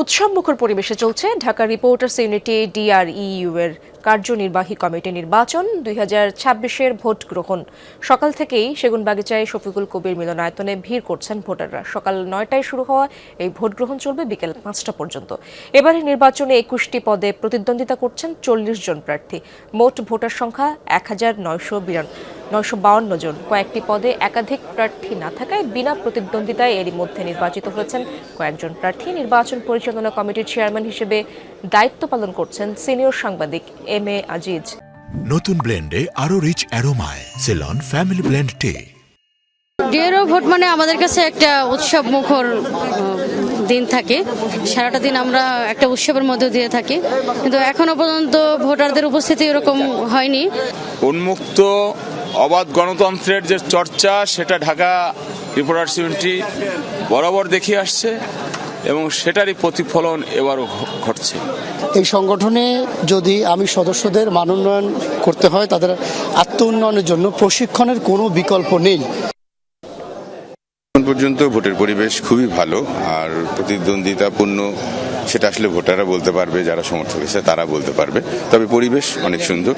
উৎসব মুখর পরিবেশে চলছে। ঢাকা রিপোর্টার্স ইউনিটি ডিআরইউ এর কার্যনির্বাহী কমিটি নির্বাচন দুই হাজার ছাব্বিশের ভোট গ্রহণ। সকাল থেকেই সেগুনবাগিচায় শফিকুল কবির মিলনায়তনে ভিড় করছেন ভোটাররা। সকাল নয়টায় শুরু হওয়া এই ভোট গ্রহণ চলবে বিকেল পাঁচটা পর্যন্ত। এবারে নির্বাচনে একুশটি পদে প্রতিদ্বন্দ্বিতা করছেন চল্লিশ জন প্রার্থী। মোট ভোটার সংখ্যা এক হাজার নয়শো বিরান নয়শো বাউন্ন জন। কয়েকটি পদে একাধিক প্রার্থী না থাকায় বিনা প্রতিদ্বন্দ্বিতায় এরই মধ্যে নির্বাচিত হয়েছেন কয়েকজন প্রার্থী। নির্বাচন পরিচালনা কমিটির চেয়ারম্যান হিসেবে দায়িত্ব পালন করছেন সিনিয়র সাংবাদিক এম এ আজিজ। নতুন ব্লেন্ডে আরও রিচ অ্যারোমায় সেলন ফ্যামিলি ব্লেন্ড টে। ডিএরও ভোট মানে আমাদের কাছে একটা উৎসব মুখর দিন থাকে। সারাটা দিন আমরা একটা উৎসবের মধ্যে দিয়ে থাকি। কিন্তু এখনও পর্যন্ত ভোটারদের উপস্থিতি এরকম হয়নি। উন্মুক্ত অবাধ গণতন্ত্রের যে চর্চা সেটা ঢাকা রিপোর্টার্স ইউনিটি বরাবর দেখিয়ে আসছে এবং সেটারই প্রতিফলন এবারও ঘটছে। এই সংগঠনে যদি আমি সদস্যদের মানোন্নয়ন করতে হয় তাদের আত্ম উন্নয়নের জন্য প্রশিক্ষণের কোনো বিকল্প নেই। এখন পর্যন্ত ভোটের পরিবেশ খুবই ভালো আর প্রতিদ্বন্দ্বিতাপূর্ণ সেটা আসলে ভোটাররা বলতে পারবে যারা সমর্থক আছে তারা বলতে পারবে। তবে পরিবেশ অনেক সুন্দর।